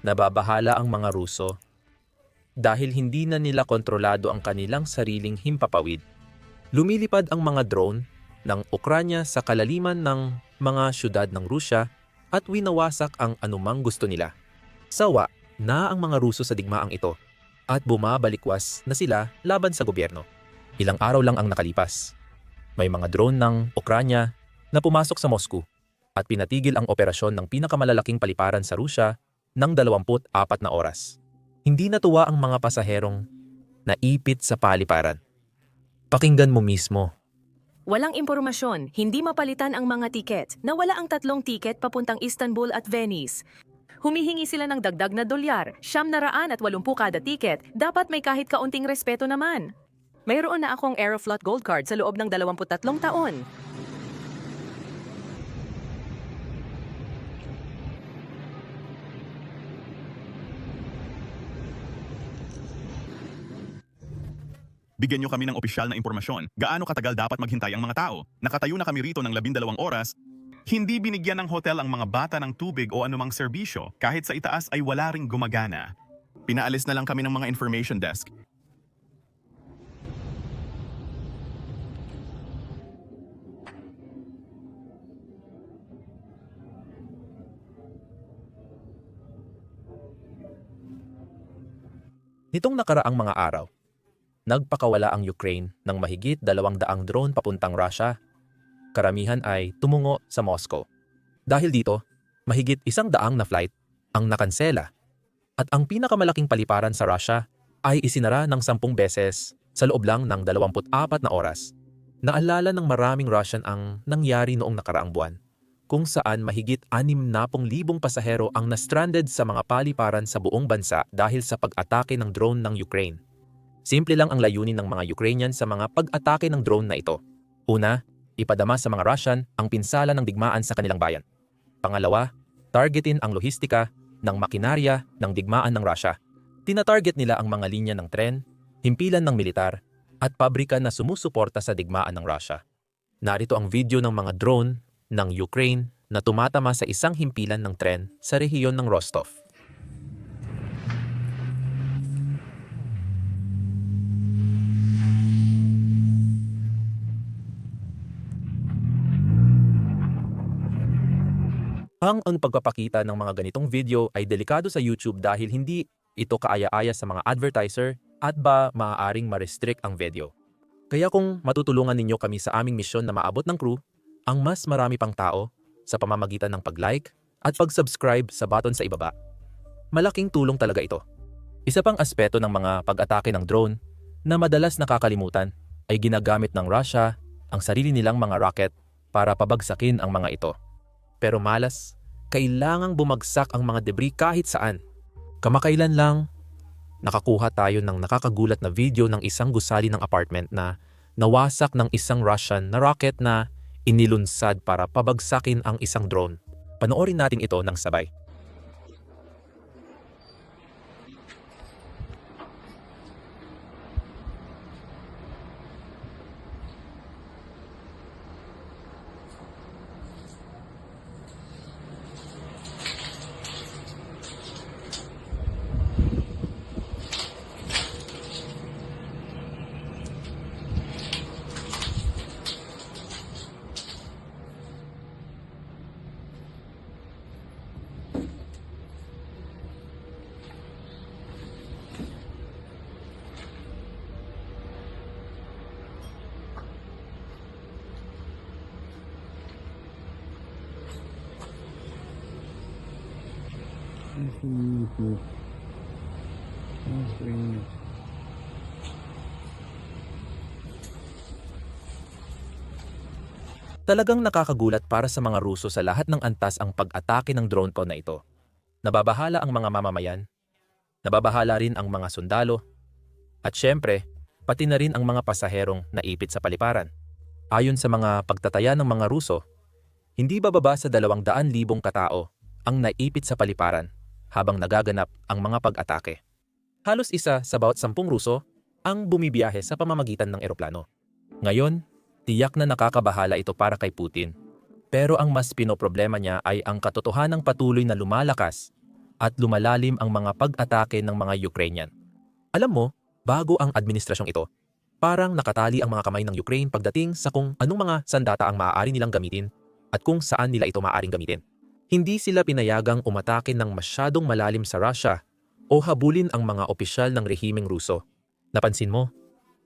Nababahala ang mga Ruso dahil hindi na nila kontrolado ang kanilang sariling himpapawid. Lumilipad ang mga drone ng Ukranya sa kalaliman ng mga syudad ng Rusya at winawasak ang anumang gusto nila. Sawa na ang mga Ruso sa digmaang ito at bumabalikwas na sila laban sa gobyerno. Ilang araw lang ang nakalipas. May mga drone ng Ukranya na pumasok sa Moscow at pinatigil ang operasyon ng pinakamalalaking paliparan sa Rusya ng 24 na oras. Hindi natuwa ang mga pasaherong naipit sa paliparan. Pakinggan mo mismo. Walang impormasyon, hindi mapalitan ang mga tiket. Nawala ang tatlong tiket papuntang Istanbul at Venice. Humihingi sila ng dagdag na dolyar, siyam na raan at walumpu kada tiket. Dapat may kahit kaunting respeto naman. Mayroon na akong Aeroflot Gold Card sa loob ng 23 taon. Bigyan nyo kami ng opisyal na impormasyon. Gaano katagal dapat maghintay ang mga tao? Nakatayo na kami rito ng labindalawang oras. Hindi binigyan ng hotel ang mga bata ng tubig o anumang serbisyo. Kahit sa itaas ay wala ring gumagana. Pinaalis na lang kami ng mga information desk. Nitong nakaraang mga araw, nagpakawala ang Ukraine ng mahigit dalawang daang drone papuntang Russia. Karamihan ay tumungo sa Moscow. Dahil dito, mahigit isang daang na flight ang nakansela at ang pinakamalaking paliparan sa Russia ay isinara ng sampung beses sa loob lang ng 24 na oras. Naalala ng maraming Russian ang nangyari noong nakaraang buwan kung saan mahigit 60,000 pasahero ang na-stranded sa mga paliparan sa buong bansa dahil sa pag-atake ng drone ng Ukraine. Simple lang ang layunin ng mga Ukrainian sa mga pag-atake ng drone na ito. Una, ipadama sa mga Russian ang pinsala ng digmaan sa kanilang bayan. Pangalawa, targetin ang lohistika ng makinarya ng digmaan ng Russia. Tinatarget nila ang mga linya ng tren, himpilan ng militar, at pabrika na sumusuporta sa digmaan ng Russia. Narito ang video ng mga drone ng Ukraine na tumatama sa isang himpilan ng tren sa rehiyon ng Rostov. Ang ang pagpapakita ng mga ganitong video ay delikado sa YouTube dahil hindi ito kaaya-aya sa mga advertiser at ba maaaring ma-restrict ang video. Kaya kung matutulungan ninyo kami sa aming misyon na maabot ng crew, ang mas marami pang tao sa pamamagitan ng pag-like at pag-subscribe sa button sa ibaba. Malaking tulong talaga ito. Isa pang aspeto ng mga pag-atake ng drone na madalas nakakalimutan ay ginagamit ng Russia ang sarili nilang mga rocket para pabagsakin ang mga ito. Pero malas, kailangang bumagsak ang mga debris kahit saan. Kamakailan lang, nakakuha tayo ng nakakagulat na video ng isang gusali ng apartment na nawasak ng isang Russian na rocket na inilunsad para pabagsakin ang isang drone. Panoorin natin ito ng sabay. Talagang nakakagulat para sa mga Ruso sa lahat ng antas ang pag-atake ng drone ko na ito. Nababahala ang mga mamamayan, nababahala rin ang mga sundalo, at syempre, pati na rin ang mga pasaherong naipit sa paliparan. Ayon sa mga pagtataya ng mga Ruso, hindi bababa sa 200,000 katao ang naipit sa paliparan habang nagaganap ang mga pag-atake. Halos isa sa bawat sampung Ruso ang bumibiyahe sa pamamagitan ng eroplano. Ngayon, tiyak na nakakabahala ito para kay Putin. Pero ang mas pinoproblema niya ay ang katotohanang patuloy na lumalakas at lumalalim ang mga pag-atake ng mga Ukrainian. Alam mo, bago ang administrasyong ito, parang nakatali ang mga kamay ng Ukraine pagdating sa kung anong mga sandata ang maaari nilang gamitin at kung saan nila ito maaaring gamitin. Hindi sila pinayagang umatake ng masyadong malalim sa Russia o habulin ang mga opisyal ng rehimeng Ruso. Napansin mo,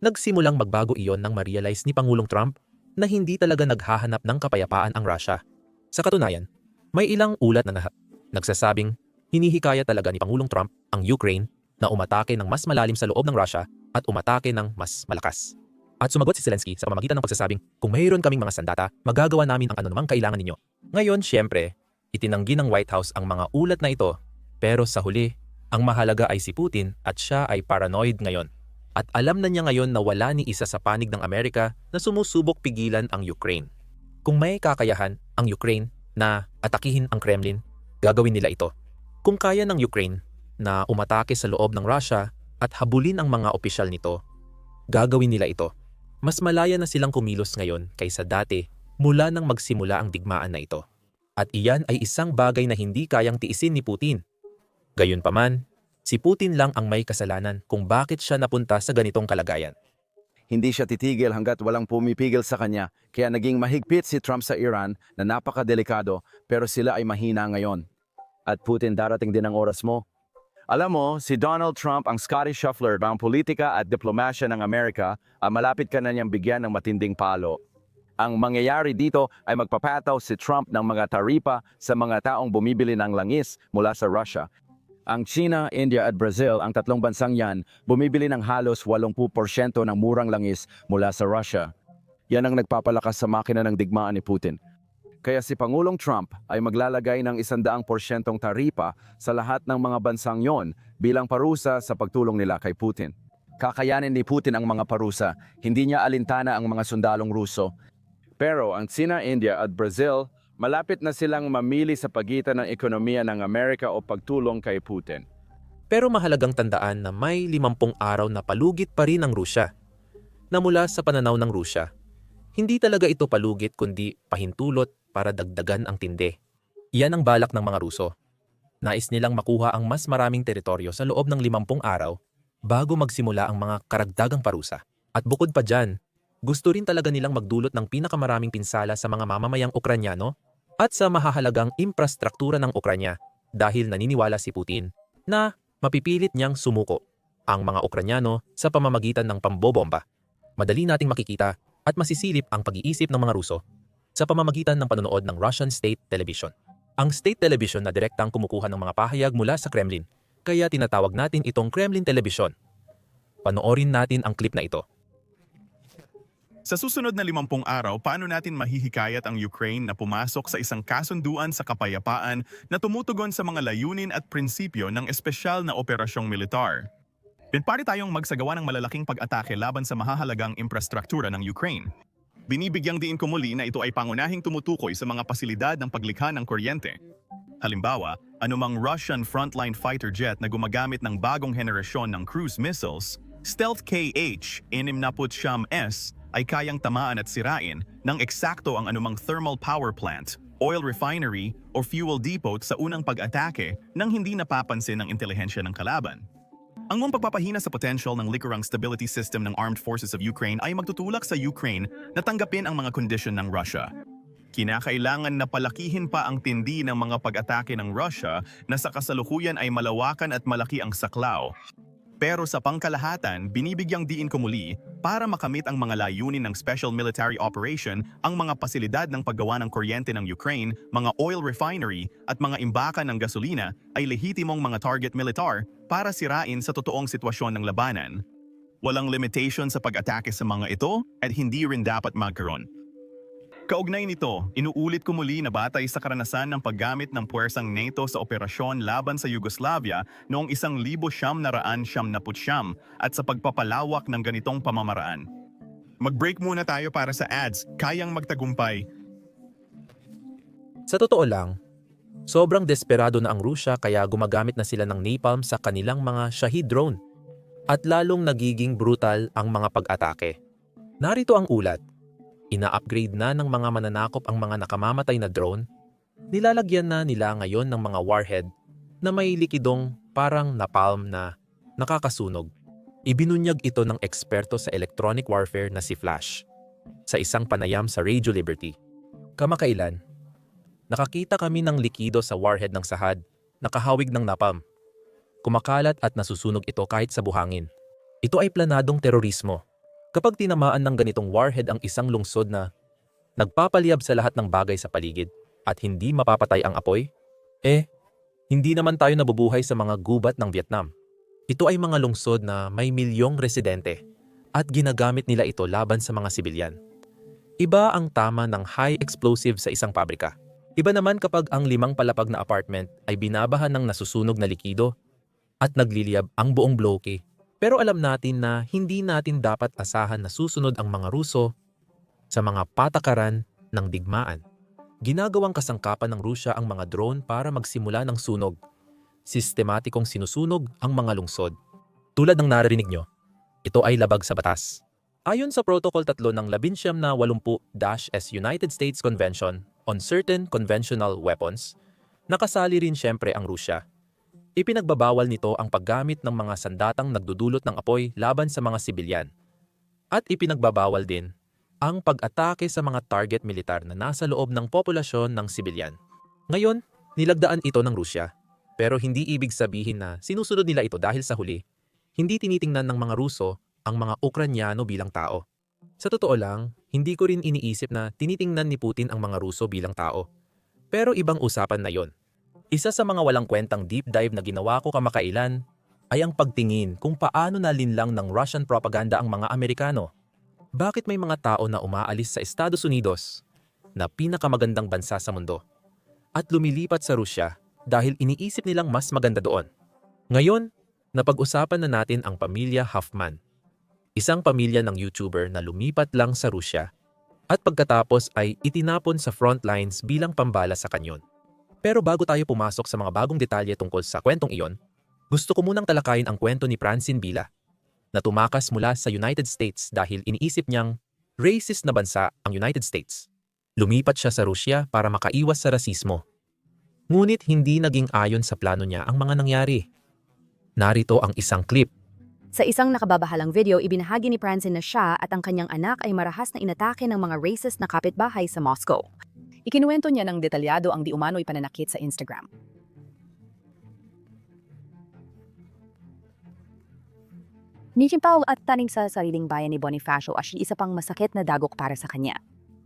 nagsimulang magbago iyon nang ma-realize ni Pangulong Trump na hindi talaga naghahanap ng kapayapaan ang Russia. Sa katunayan, may ilang ulat na nagsasabing hinihikaya talaga ni Pangulong Trump ang Ukraine na umatake ng mas malalim sa loob ng Russia at umatake ng mas malakas. At sumagot si Zelensky sa pamamagitan ng pagsasabing, kung mayroon kaming mga sandata, magagawa namin ang anumang kailangan ninyo. Ngayon, siyempre, itinanggi ng White House ang mga ulat na ito, pero sa huli, ang mahalaga ay si Putin at siya ay paranoid ngayon. At alam na niya ngayon na wala ni isa sa panig ng Amerika na sumusubok pigilan ang Ukraine. Kung may kakayahan ang Ukraine na atakihin ang Kremlin, gagawin nila ito. Kung kaya ng Ukraine na umatake sa loob ng Russia at habulin ang mga opisyal nito, gagawin nila ito. Mas malaya na silang kumilos ngayon kaysa dati mula nang magsimula ang digmaan na ito. At iyan ay isang bagay na hindi kayang tiisin ni Putin. Gayunpaman, si Putin lang ang may kasalanan kung bakit siya napunta sa ganitong kalagayan. Hindi siya titigil hanggat walang pumipigil sa kanya, kaya naging mahigpit si Trump sa Iran na napakadelikado pero sila ay mahina ngayon. At Putin darating din ang oras mo. Alam mo, si Donald Trump ang Scottish shuffler ng politika at diplomasya ng Amerika at malapit ka na niyang bigyan ng matinding palo. Ang mangyayari dito ay magpapataw si Trump ng mga taripa sa mga taong bumibili ng langis mula sa Russia ang China, India at Brazil, ang tatlong bansang yan, bumibili ng halos 80% ng murang langis mula sa Russia. Yan ang nagpapalakas sa makina ng digmaan ni Putin. Kaya si Pangulong Trump ay maglalagay ng 100% taripa sa lahat ng mga bansang yon bilang parusa sa pagtulong nila kay Putin. Kakayanin ni Putin ang mga parusa, hindi niya alintana ang mga sundalong Ruso. Pero ang China, India at Brazil malapit na silang mamili sa pagitan ng ekonomiya ng Amerika o pagtulong kay Putin. Pero mahalagang tandaan na may 50 araw na palugit pa rin ang Rusya. Na mula sa pananaw ng Rusya, hindi talaga ito palugit kundi pahintulot para dagdagan ang tindi. Iyan ang balak ng mga Ruso. Nais nilang makuha ang mas maraming teritoryo sa loob ng 50 araw bago magsimula ang mga karagdagang parusa. At bukod pa dyan, gusto rin talaga nilang magdulot ng pinakamaraming pinsala sa mga mamamayang Ukranyano at sa mahahalagang infrastruktura ng Ukranya dahil naniniwala si Putin na mapipilit niyang sumuko ang mga Ukranyano sa pamamagitan ng pambobomba. Madali nating makikita at masisilip ang pag-iisip ng mga Ruso sa pamamagitan ng panonood ng Russian State Television. Ang State Television na direktang kumukuha ng mga pahayag mula sa Kremlin, kaya tinatawag natin itong Kremlin Television. Panoorin natin ang clip na ito. Sa susunod na 50 araw, paano natin mahihikayat ang Ukraine na pumasok sa isang kasunduan sa kapayapaan na tumutugon sa mga layunin at prinsipyo ng espesyal na operasyong militar? Pinpari tayong magsagawa ng malalaking pag-atake laban sa mahahalagang infrastruktura ng Ukraine. Binibigyang diin ko muli na ito ay pangunahing tumutukoy sa mga pasilidad ng paglikha ng kuryente. Halimbawa, anumang Russian frontline fighter jet na gumagamit ng bagong henerasyon ng cruise missiles, Stealth KH-69S ay kayang tamaan at sirain ng eksakto ang anumang thermal power plant, oil refinery o fuel depot sa unang pag-atake nang hindi napapansin ng intelihensya ng kalaban. Ang mong pagpapahina sa potential ng likurang stability system ng Armed Forces of Ukraine ay magtutulak sa Ukraine na tanggapin ang mga kondisyon ng Russia. Kinakailangan na palakihin pa ang tindi ng mga pag-atake ng Russia na sa kasalukuyan ay malawakan at malaki ang saklaw. Pero sa pangkalahatan, binibigyang diin ko muli para makamit ang mga layunin ng Special Military Operation ang mga pasilidad ng paggawa ng kuryente ng Ukraine, mga oil refinery at mga imbakan ng gasolina ay lehitimong mga target militar para sirain sa totoong sitwasyon ng labanan. Walang limitation sa pag-atake sa mga ito at hindi rin dapat magkaroon. Kaugnay nito, inuulit ko muli na batay sa karanasan ng paggamit ng puwersang NATO sa operasyon laban sa Yugoslavia noong isang libo siyam na raan siyam na putsyam at sa pagpapalawak ng ganitong pamamaraan. Mag-break muna tayo para sa ads, kayang magtagumpay. Sa totoo lang, sobrang desperado na ang Rusya kaya gumagamit na sila ng napalm sa kanilang mga Shahid drone at lalong nagiging brutal ang mga pag-atake. Narito ang ulat. Ina-upgrade na ng mga mananakop ang mga nakamamatay na drone, nilalagyan na nila ngayon ng mga warhead na may likidong parang napalm na nakakasunog. Ibinunyag ito ng eksperto sa electronic warfare na si Flash sa isang panayam sa Radio Liberty. Kamakailan, nakakita kami ng likido sa warhead ng sahad, nakahawig ng napalm. Kumakalat at nasusunog ito kahit sa buhangin. Ito ay planadong terorismo. Kapag tinamaan ng ganitong warhead ang isang lungsod na nagpapaliyab sa lahat ng bagay sa paligid at hindi mapapatay ang apoy, eh, hindi naman tayo nabubuhay sa mga gubat ng Vietnam. Ito ay mga lungsod na may milyong residente at ginagamit nila ito laban sa mga sibilyan. Iba ang tama ng high explosive sa isang pabrika. Iba naman kapag ang limang palapag na apartment ay binabahan ng nasusunog na likido at nagliliyab ang buong bloke. Pero alam natin na hindi natin dapat asahan na susunod ang mga Ruso sa mga patakaran ng digmaan. Ginagawang kasangkapan ng Rusya ang mga drone para magsimula ng sunog. Sistematikong sinusunog ang mga lungsod. Tulad ng naririnig nyo, ito ay labag sa batas. Ayon sa Protocol 3 ng 19 na 80-S United States Convention on Certain Conventional Weapons, nakasali rin siyempre ang Rusya. Ipinagbabawal nito ang paggamit ng mga sandatang nagdudulot ng apoy laban sa mga sibilyan. At ipinagbabawal din ang pag-atake sa mga target militar na nasa loob ng populasyon ng sibilyan. Ngayon, nilagdaan ito ng Rusya. Pero hindi ibig sabihin na sinusunod nila ito dahil sa huli, hindi tinitingnan ng mga Ruso ang mga Ukranyano bilang tao. Sa totoo lang, hindi ko rin iniisip na tinitingnan ni Putin ang mga Ruso bilang tao. Pero ibang usapan na yon. Isa sa mga walang kwentang deep dive na ginawa ko kamakailan ay ang pagtingin kung paano nalinlang ng Russian propaganda ang mga Amerikano. Bakit may mga tao na umaalis sa Estados Unidos, na pinakamagandang bansa sa mundo, at lumilipat sa Rusya dahil iniisip nilang mas maganda doon? Ngayon, napag-usapan na natin ang pamilya Huffman, isang pamilya ng YouTuber na lumipat lang sa Rusya at pagkatapos ay itinapon sa front lines bilang pambala sa kanyon. Pero bago tayo pumasok sa mga bagong detalye tungkol sa kwentong iyon, gusto ko munang talakayin ang kwento ni Francine Villa na tumakas mula sa United States dahil iniisip niyang racist na bansa ang United States. Lumipat siya sa Rusya para makaiwas sa rasismo. Ngunit hindi naging ayon sa plano niya ang mga nangyari. Narito ang isang clip Sa isang nakababahalang video, ibinahagi ni Pranzin na siya at ang kanyang anak ay marahas na inatake ng mga racist na kapitbahay sa Moscow. Ikinuwento niya ng detalyado ang di umano'y pananakit sa Instagram. Nichimpaw at taning sa sariling bayan ni Bonifacio as isa pang masakit na dagok para sa kanya.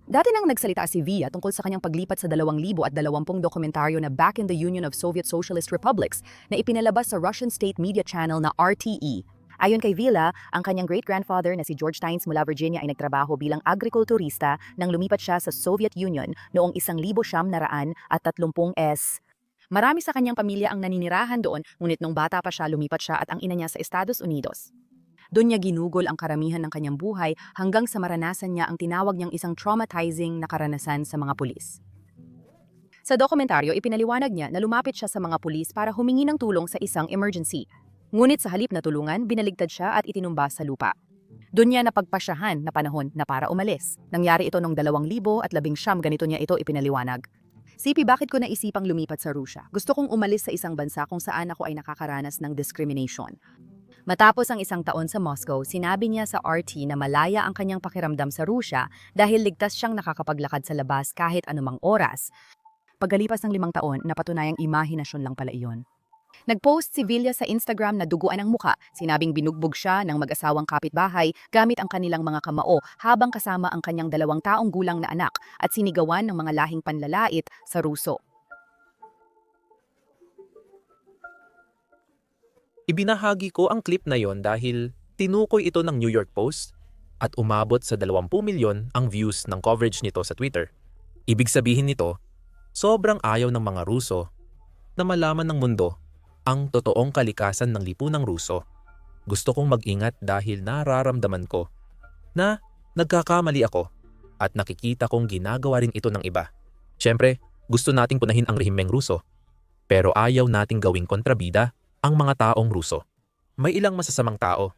Dati nang nagsalita si Villa tungkol sa kanyang paglipat sa 2020 dokumentaryo na Back in the Union of Soviet Socialist Republics na ipinalabas sa Russian State Media Channel na RTE. Ayon kay Villa, ang kanyang great-grandfather na si George Tynes mula Virginia ay nagtrabaho bilang agrikulturista nang lumipat siya sa Soviet Union noong 1930 at 30 S. Marami sa kanyang pamilya ang naninirahan doon, ngunit nung bata pa siya lumipat siya at ang ina niya sa Estados Unidos. Doon niya ginugol ang karamihan ng kanyang buhay hanggang sa maranasan niya ang tinawag niyang isang traumatizing na karanasan sa mga pulis. Sa dokumentaryo, ipinaliwanag niya na lumapit siya sa mga pulis para humingi ng tulong sa isang emergency. Ngunit sa halip na tulungan, binaligtad siya at itinumba sa lupa. Doon niya napagpasyahan na panahon na para umalis. Nangyari ito noong 2000 at labing siyam ganito niya ito ipinaliwanag. Sipi, bakit ko naisipang lumipat sa Rusya? Gusto kong umalis sa isang bansa kung saan ako ay nakakaranas ng discrimination. Matapos ang isang taon sa Moscow, sinabi niya sa RT na malaya ang kanyang pakiramdam sa Rusya dahil ligtas siyang nakakapaglakad sa labas kahit anumang oras. Pagkalipas ng limang taon, napatunayang imahinasyon lang pala iyon. Nagpost si Villa sa Instagram na duguan ang muka, sinabing binugbog siya ng mag-asawang kapitbahay gamit ang kanilang mga kamao habang kasama ang kanyang dalawang taong gulang na anak at sinigawan ng mga lahing panlalait sa Ruso. Ibinahagi ko ang clip na yon dahil tinukoy ito ng New York Post at umabot sa 20 milyon ang views ng coverage nito sa Twitter. Ibig sabihin nito, sobrang ayaw ng mga Ruso na malaman ng mundo ang totoong kalikasan ng lipunang Ruso. Gusto kong mag-ingat dahil nararamdaman ko na nagkakamali ako at nakikita kong ginagawa rin ito ng iba. Siyempre, gusto nating punahin ang rehimeng Ruso, pero ayaw nating gawing kontrabida ang mga taong Ruso. May ilang masasamang tao,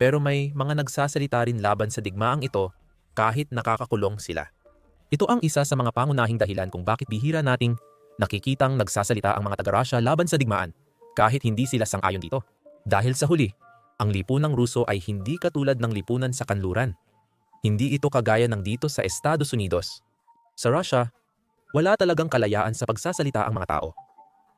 pero may mga nagsasalita rin laban sa digmaang ito kahit nakakakulong sila. Ito ang isa sa mga pangunahing dahilan kung bakit bihira nating nakikitang nagsasalita ang mga taga-Russia laban sa digmaan kahit hindi sila sang-ayon dito. Dahil sa huli, ang lipunang Ruso ay hindi katulad ng lipunan sa kanluran. Hindi ito kagaya ng dito sa Estados Unidos. Sa Russia, wala talagang kalayaan sa pagsasalita ang mga tao.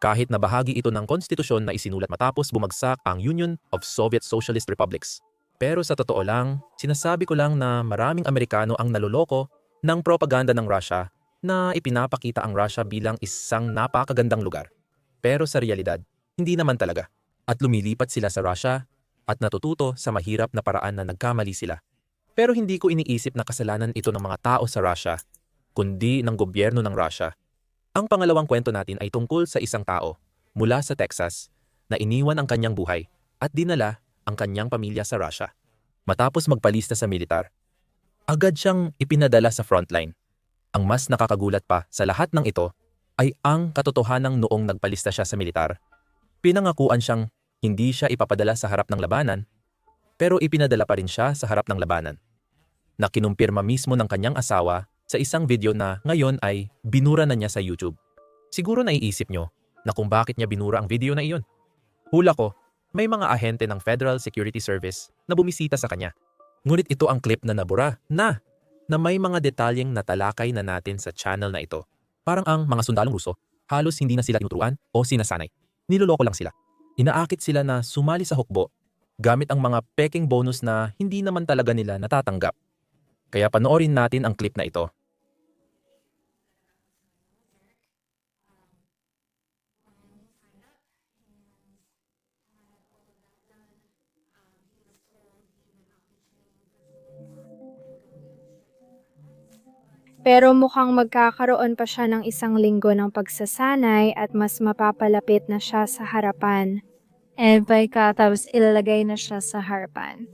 Kahit na bahagi ito ng konstitusyon na isinulat matapos bumagsak ang Union of Soviet Socialist Republics. Pero sa totoo lang, sinasabi ko lang na maraming Amerikano ang naloloko ng propaganda ng Russia na ipinapakita ang Russia bilang isang napakagandang lugar. Pero sa realidad, hindi naman talaga. At lumilipat sila sa Russia at natututo sa mahirap na paraan na nagkamali sila. Pero hindi ko iniisip na kasalanan ito ng mga tao sa Russia, kundi ng gobyerno ng Russia. Ang pangalawang kwento natin ay tungkol sa isang tao mula sa Texas na iniwan ang kanyang buhay at dinala ang kanyang pamilya sa Russia. Matapos magpalista sa militar, agad siyang ipinadala sa frontline. Ang mas nakakagulat pa sa lahat ng ito ay ang katotohanang noong nagpalista siya sa militar. Pinangakuan siyang hindi siya ipapadala sa harap ng labanan, pero ipinadala pa rin siya sa harap ng labanan. Na kinumpirma mismo ng kanyang asawa sa isang video na ngayon ay binura na niya sa YouTube. Siguro naiisip nyo na kung bakit niya binura ang video na iyon. Hula ko, may mga ahente ng Federal Security Service na bumisita sa kanya. Ngunit ito ang clip na nabura na na may mga detalyeng natalakay na natin sa channel na ito. Parang ang mga sundalong Ruso, halos hindi na sila tinuturuan o sinasanay. Niloloko lang sila. Inaakit sila na sumali sa hukbo gamit ang mga peking bonus na hindi naman talaga nila natatanggap. Kaya panoorin natin ang clip na ito. Pero mukhang magkakaroon pa siya ng isang linggo ng pagsasanay at mas mapapalapit na siya sa harapan. And pagkatapos ilalagay na siya sa harapan.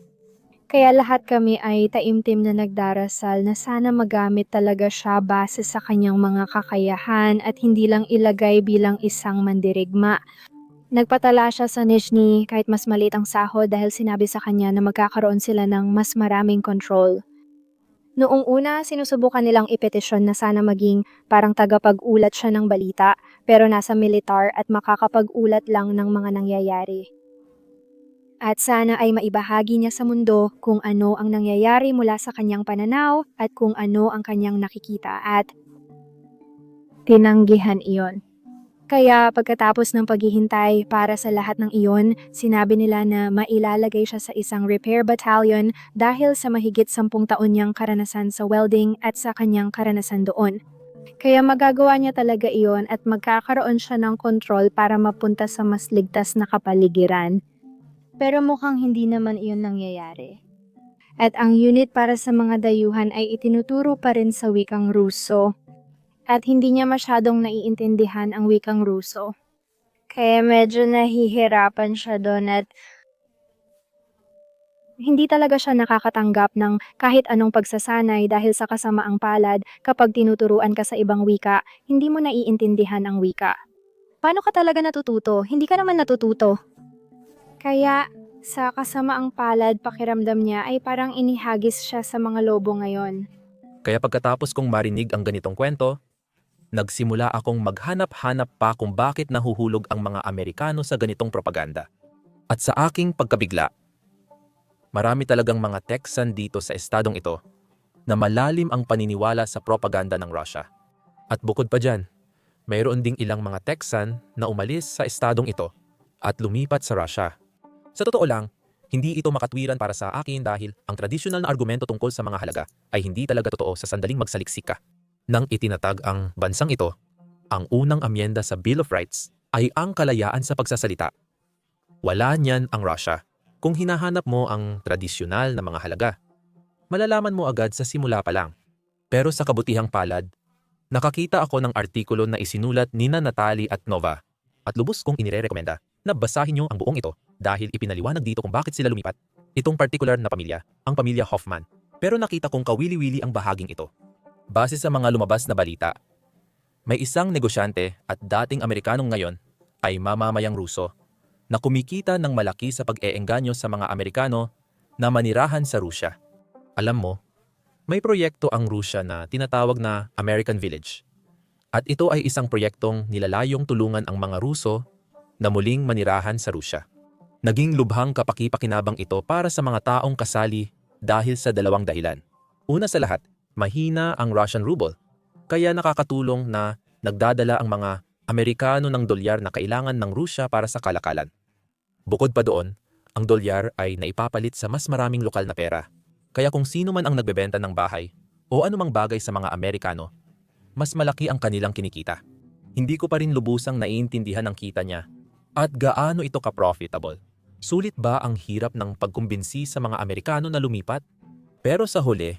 Kaya lahat kami ay taimtim na nagdarasal na sana magamit talaga siya base sa kanyang mga kakayahan at hindi lang ilagay bilang isang mandirigma. Nagpatala siya sa Nizhny kahit mas maliit ang sahod dahil sinabi sa kanya na magkakaroon sila ng mas maraming control. Noong una, sinusubukan nilang ipetisyon na sana maging parang tagapag-ulat siya ng balita, pero nasa militar at makakapag-ulat lang ng mga nangyayari. At sana ay maibahagi niya sa mundo kung ano ang nangyayari mula sa kanyang pananaw at kung ano ang kanyang nakikita at tinanggihan iyon. Kaya pagkatapos ng paghihintay para sa lahat ng iyon, sinabi nila na mailalagay siya sa isang repair battalion dahil sa mahigit sampung taon niyang karanasan sa welding at sa kanyang karanasan doon. Kaya magagawa niya talaga iyon at magkakaroon siya ng kontrol para mapunta sa mas ligtas na kapaligiran. Pero mukhang hindi naman iyon nangyayari. At ang unit para sa mga dayuhan ay itinuturo pa rin sa wikang Ruso at hindi niya masyadong naiintindihan ang wikang Ruso. Kaya medyo nahihirapan siya doon at hindi talaga siya nakakatanggap ng kahit anong pagsasanay dahil sa kasamaang palad kapag tinuturuan ka sa ibang wika, hindi mo naiintindihan ang wika. Paano ka talaga natututo? Hindi ka naman natututo. Kaya sa kasamaang palad pakiramdam niya ay parang inihagis siya sa mga lobo ngayon. Kaya pagkatapos kong marinig ang ganitong kwento, nagsimula akong maghanap-hanap pa kung bakit nahuhulog ang mga Amerikano sa ganitong propaganda. At sa aking pagkabigla, marami talagang mga Texan dito sa estadong ito na malalim ang paniniwala sa propaganda ng Russia. At bukod pa dyan, mayroon ding ilang mga Texan na umalis sa estadong ito at lumipat sa Russia. Sa totoo lang, hindi ito makatwiran para sa akin dahil ang tradisyonal na argumento tungkol sa mga halaga ay hindi talaga totoo sa sandaling magsaliksik ka. Nang itinatag ang bansang ito, ang unang amyenda sa Bill of Rights ay ang kalayaan sa pagsasalita. Wala niyan ang Russia kung hinahanap mo ang tradisyonal na mga halaga. Malalaman mo agad sa simula pa lang. Pero sa kabutihang palad, nakakita ako ng artikulo na isinulat ni na Natalie at Nova at lubos kong inirerekomenda na basahin niyo ang buong ito dahil ipinaliwanag dito kung bakit sila lumipat. Itong particular na pamilya, ang pamilya Hoffman. Pero nakita kong kawili-wili ang bahaging ito. Base sa mga lumabas na balita, may isang negosyante at dating Amerikanong ngayon ay mamamayang Ruso na kumikita ng malaki sa pag-eengganyo sa mga Amerikano na manirahan sa Rusya. Alam mo, may proyekto ang Rusya na tinatawag na American Village. At ito ay isang proyektong nilalayong tulungan ang mga Ruso na muling manirahan sa Rusya. Naging lubhang kapaki-pakinabang ito para sa mga taong kasali dahil sa dalawang dahilan. Una sa lahat, mahina ang Russian ruble, kaya nakakatulong na nagdadala ang mga Amerikano ng dolyar na kailangan ng Rusya para sa kalakalan. Bukod pa doon, ang dolyar ay naipapalit sa mas maraming lokal na pera. Kaya kung sino man ang nagbebenta ng bahay o anumang bagay sa mga Amerikano, mas malaki ang kanilang kinikita. Hindi ko pa rin lubusang naiintindihan ang kita niya at gaano ito ka-profitable. Sulit ba ang hirap ng pagkumbinsi sa mga Amerikano na lumipat? Pero sa huli,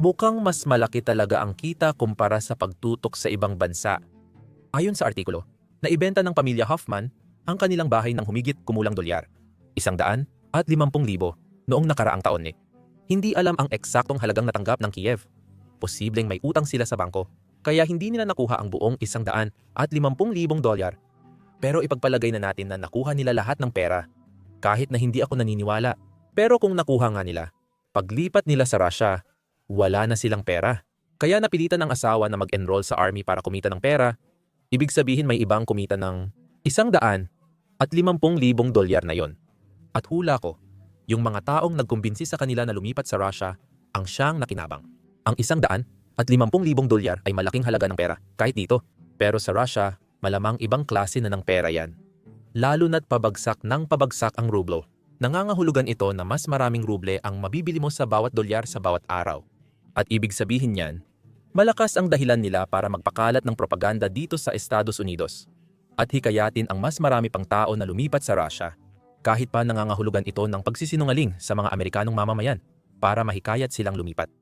mukhang mas malaki talaga ang kita kumpara sa pagtutok sa ibang bansa. Ayon sa artikulo, naibenta ng pamilya Hoffman ang kanilang bahay ng humigit kumulang dolyar, isang daan at limampung libo noong nakaraang taon ni. Hindi alam ang eksaktong halagang natanggap ng Kiev. Posibleng may utang sila sa bangko, kaya hindi nila nakuha ang buong isang daan at limampung libong dolyar. Pero ipagpalagay na natin na nakuha nila lahat ng pera, kahit na hindi ako naniniwala. Pero kung nakuha nga nila, paglipat nila sa Russia, wala na silang pera. Kaya napilitan ng asawa na mag-enroll sa army para kumita ng pera. Ibig sabihin may ibang kumita ng isang daan at limampung libong dolyar na yon. At hula ko, yung mga taong nagkumbinsi sa kanila na lumipat sa Russia ang siyang nakinabang. Ang isang daan at limampung libong dolyar ay malaking halaga ng pera, kahit dito. Pero sa Russia, malamang ibang klase na ng pera yan. Lalo na't pabagsak ng pabagsak ang rublo. Nangangahulugan ito na mas maraming ruble ang mabibili mo sa bawat dolyar sa bawat araw. At ibig sabihin niyan, malakas ang dahilan nila para magpakalat ng propaganda dito sa Estados Unidos at hikayatin ang mas marami pang tao na lumipat sa Russia kahit pa nangangahulugan ito ng pagsisinungaling sa mga Amerikanong mamamayan para mahikayat silang lumipat.